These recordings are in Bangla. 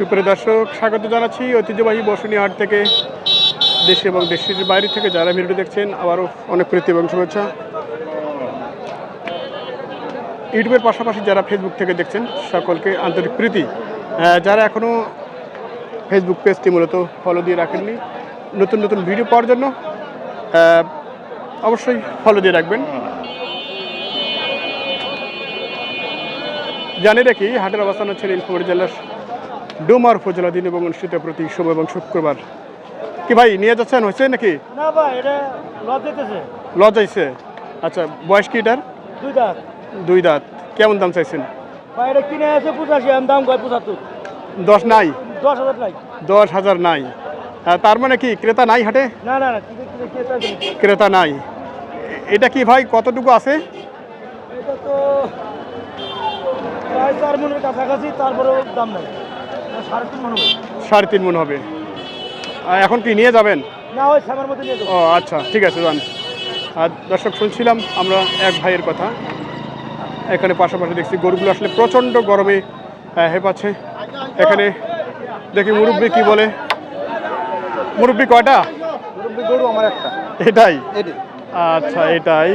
সুপ্রিয় দর্শক, স্বাগত জানাচ্ছি ঐতিহ্যবাহী বসুনি হাট থেকে। দেশে এবং দেশের বাইরে থেকে যারা ভিডিও দেখছেন, আবারও অনেক প্রীতি এবং শুভেচ্ছা। ইউটিউবের পাশাপাশি যারা ফেসবুক থেকে দেখছেন, সকলকে আন্তরিক প্রীতি। যারা এখনও ফেসবুক পেজটি মূলত ফলো দিয়ে রাখেননি, নতুন নতুন ভিডিও পাওয়ার জন্য অবশ্যই ফলো দিয়ে রাখবেন। জানি রাখি, হাটের অবস্থান হচ্ছে নীলফামারী জেলার ডোমার উপজেলাধীন এবং অনুষ্ঠিত প্রতি সোম এবং শুক্রবার। কি ভাই নিয়ে যাচ্ছেন? হয়েছে নাকি? না ভাই এটা লজ আইছে? আচ্ছা বয়স কি এটার? দুই দাঁত। দুই দাঁত। কেমন দাম চাইছেন? ভাই এটা কিনে আছে পঁচাশি আমি দাম কয় পঁচাত্তর? দশ নাই? দশ হাজার নাই। দশ হাজার নাই। তার মানে কি ক্রেতা নাই হাটে? না না না ক্রেতা নাই। এটা কি ভাই কতটুকু আছে? এটা তো প্রায় চার মনের কাছাকাছি তারপরেও দাম নাই। সাড়ে তিন মন হবে। এখন কি নিয়ে যাবেন? ও আচ্ছা ঠিক আছে যান। আর দর্শক শুনছিলাম আমরা এক ভাইয়ের কথা। এখানে পাশাপাশি দেখছি গরুগুলো আসলে প্রচণ্ড গরমে হেপাচ্ছে এখানে দেখি মুরব্বি কি বলে। মুরব্বি কয়টা? গরু আমার একটা। এটাই? আচ্ছা এটাই।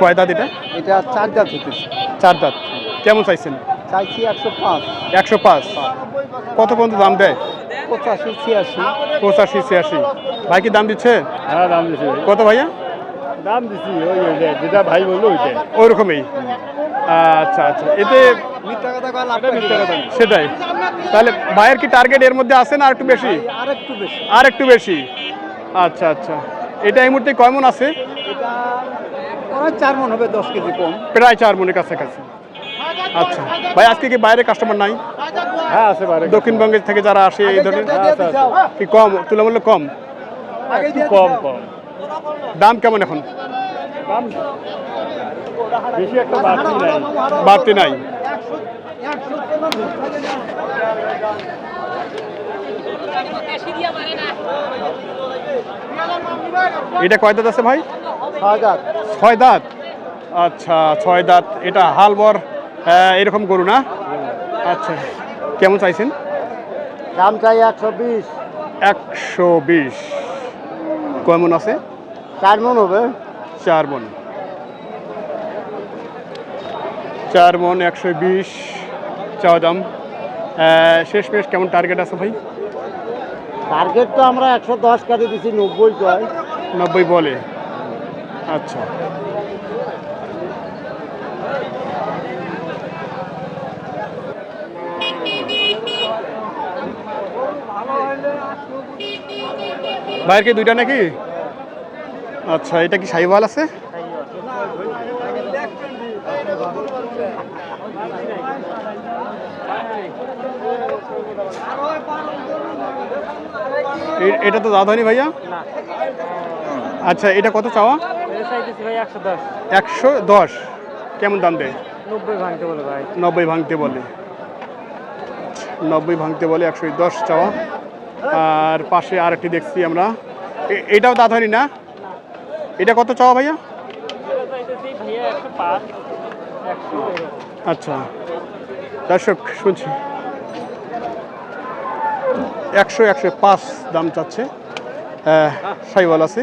কয় দাঁত এটা? এটা চার দাঁত চার দাঁত। কেমন চাইছেন? চাইছি একশো পাঁচ। একশো পাঁচ। কত পর্যন্ত দাম দেয়? পঁচাশি ছিয়াশি। পঁচাশি ছিয়াশি। ভাই কি দাম দিচ্ছে? হ্যাঁ দাম দিছি। কত ভাইয়া? দাম দিছি ওই যেটা ভাই বলল ওইটাই। ওই রকমই আচ্ছা আচ্ছা। এতে সেটাই। তাহলে ভাইয়ের কি টার্গেট এর মধ্যে আছে না আর একটু বেশি? আর একটু বেশি। আর একটু বেশি। আচ্ছা আচ্ছা। এটা এই মুহূর্তে কেমন আছে? ওরা চার মন হবে দশ কেজি কম। প্রায় চার মনের কাছাকাছি। আচ্ছা। ভাই আজকে কি বাইরে কাস্টমার নাই? হ্যাঁ আছে বারে দক্ষিণবঙ্গের থেকে যারা আসে এই ধরনের কি কম? তুলনামূলক কম? একটু কম কম। দাম কেমন এখন? দাম বেশি একটা বাড়তি নাই। বাড়তি নাই। এটা কয় দাঁত আছে ভাই? ছয় দাঁত। আচ্ছা ছয় দাঁত। এটা হালবর এরকম গরু না? আচ্ছা কেমন চাইছেন? দাম চাই একশো বিশ। একশো বিশ। কেমন আছে? চার মন হবে। চার মন। চার মন একশো বিশ। চাওয়া দাম। শেষমেশ কেমন টার্গেট আছে ভাই? টার্গেট তো আমরা একশো দশ কাটে দিছি নব্বই কয়। নব্বই বলে। আচ্ছা। ভাইয়ের কি দুইটা নাকি? আচ্ছা এটা কি সাইওয়াল আছে? এটা তো দাদানি ভাইয়া? আচ্ছা এটা কত চাওয়া? একশো দশ। কেমন দাম দেয়? নব্বই ভাঙতে বলে ভাই। নব্বই ভাঙতে বলে। নব্বই ভাঙতে বলে একশো দশ চাওয়া। আর পাশে আর একটি দেখছি আমরা। এটাও দাঁধানি না? এটা কত চাওয়া ভাইয়া? আচ্ছা। দর্শক শুনছি। একশো একশো পাঁচ দাম চাচ্ছে। সাইওয়াল আছে।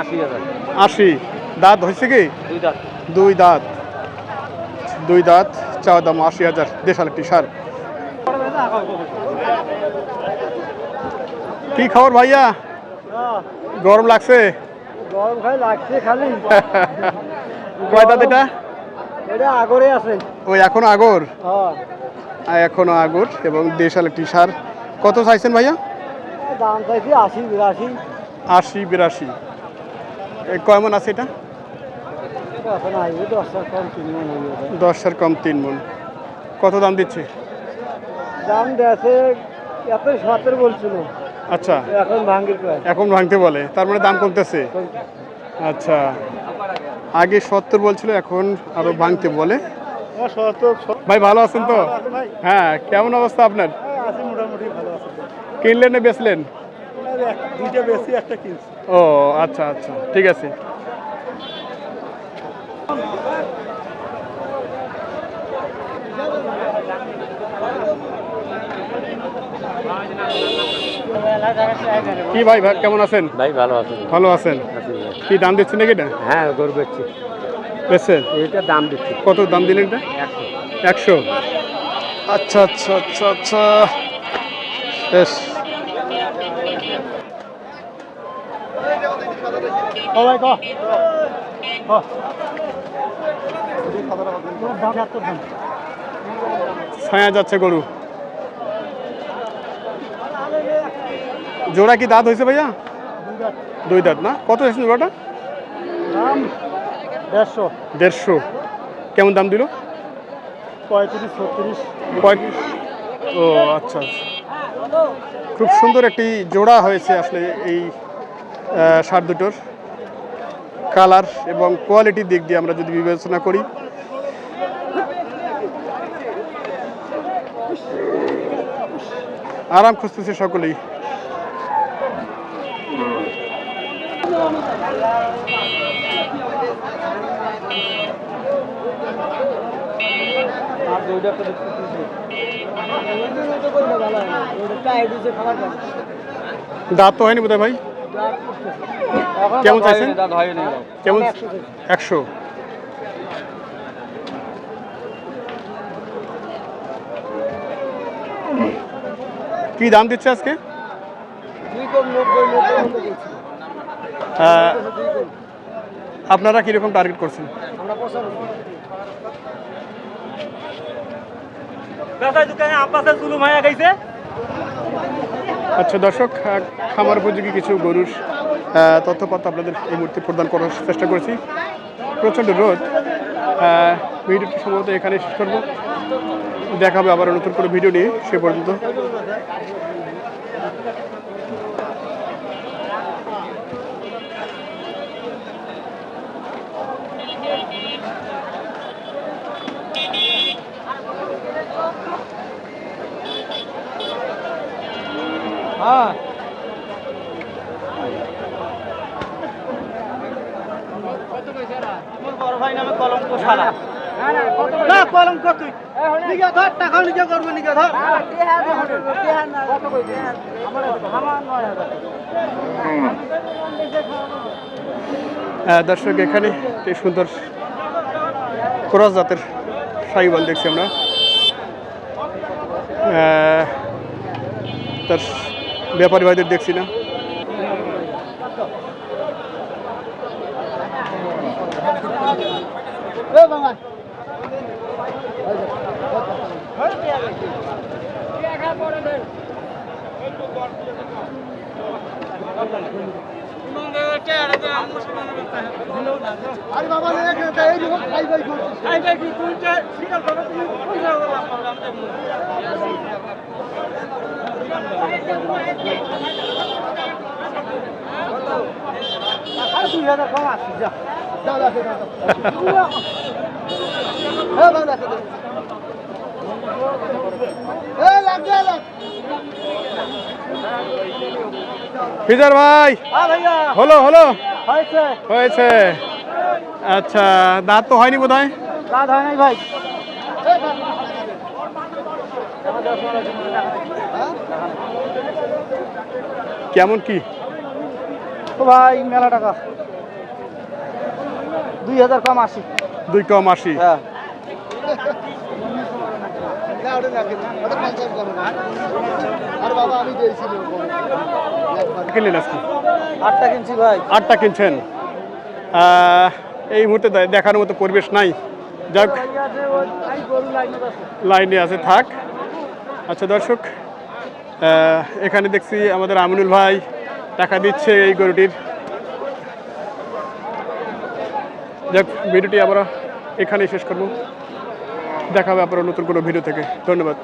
আশি হাজার। আশি। দাঁত হয়েছে কি? দুই দাঁত। দুই দাঁত। দুই দাঁত চাওয়া দাম আশি হাজার দেশাল একটি সার কি খবর ভাইয়া? গরম লাগছে? গরম খাই লাগছে খালি। এটা? এটা আগরে আছে। ওই এখনও আগর? হ্যাঁ। এখনও আগর এবং দেশাল একটি সার কত চাইছেন ভাইয়া? দাম চাইছি আশি বিরাশি। আশি বিরাশি। এ কয় মন আছে এটা? দশটার কম তিন মন। কত দাম দিচ্ছে? দাম দেশে এত সতেরো বলছিল। আচ্ছা। এখন প্রায়। এখন ভাঙতে বলে তার মানে দাম কমতেছে? আচ্ছা। আগে সত্তর বলছিল এখন আরও ভাঙতে বলে। ভাই ভালো আছেন তো? হ্যাঁ কেমন অবস্থা আপনার? মোটামুটি কিনলেন না বেচলেন? দুইটা বেশি একটা কিনছি। ও আচ্ছা আচ্ছা ঠিক আছে। কি ভাই ভাই কেমন আছেন? ভাই ভালো আছেন ভালো আছেন? কি দাম দিচ্ছেন নাকি এটা? হ্যাঁ গরু বেচছি। বেচছেন? এটা দাম দিচ্ছি। কত দাম দিলেন এটা? একশো। একশো? আচ্ছা আচ্ছা আচ্ছা আচ্ছা। বেশ। ও ভাই ক। ছায়া যাচ্ছে গরু। জোড়া কি দাঁত হয়েছে ভাইয়া? দুই দাঁত না? কত এসেছে জোড়াটা? দেড়শো। দেড়শো। কেমন দাম দিল? পঁয়ত্রিশ ছত্রিশ পঁয়ত্রিশ ও আচ্ছা আচ্ছা। খুব সুন্দর একটি জোড়া হয়েছে আসলে এই সার দুটোর। কালার এবং কোয়ালিটির দিক দিয়ে আমরা যদি বিবেচনা করি। আরাম খুঁজতেছে সকলেই। দাঁত তো হয়নি বোধহয় ভাই? কেমন চাইছেন? কেমন একশো কি দাম দিচ্ছে আজকে? আহ, আপনারা কীরকম টার্গেট করছেন? দোকানে আব্বাসের জুলুম হয়ে গেছে। আচ্ছা দর্শক খামার উপযোগী কিছু গরুর তথ্যপাত্র আপনাদের এই মুহূর্তে প্রদান করার চেষ্টা করেছি। প্রচণ্ড রোদ। ভিডিওটি সম্ভবত এখানে শেষ করব। দেখা হবে আবার নতুন করে ভিডিও নিয়ে। সে পর্যন্ত। হ্যাঁ। বড় ভাই নামে কলঙ্ক সারা না কলঙ্ক তুই। নিকে ধর টাকা নিকে করব নিকে ধর। দর্শক এখানে একটি সুন্দর ক্রস জাতের সাইবল দেখছি আমরা। তার ব্যাপারী ভাইদের দেখছি না দুই হাজার কম আসছি যা ফিজার ভাই। হ্যাঁ ভাইয়া। হলো হলো। হয়েছে। আচ্ছা দাঁত তো হয়নি বোধ হয় কাজ হয় নাই ভাই। কেমন কি? ভাই মেলা টাকা। দুই হাজার কম আসি দুই কম আশি। হ্যাঁ। কিনলেন আজকে? আটটা কিনছি ভাই। আটটা কিনছেন। এই মুহূর্তে দে- দেখার মতো পরিবেশ নাই। যাক লাইনে আছে থাক। আচ্ছা দর্শক এখানে দেখছি আমাদের আমিনুল ভাই টাকা দিচ্ছে এই গরুটির। যাক, ভিডিওটি আমরা এখানেই শেষ করব। দেখা হবে আপনারা নতুন কোনো ভিডিও থেকে। ধন্যবাদ।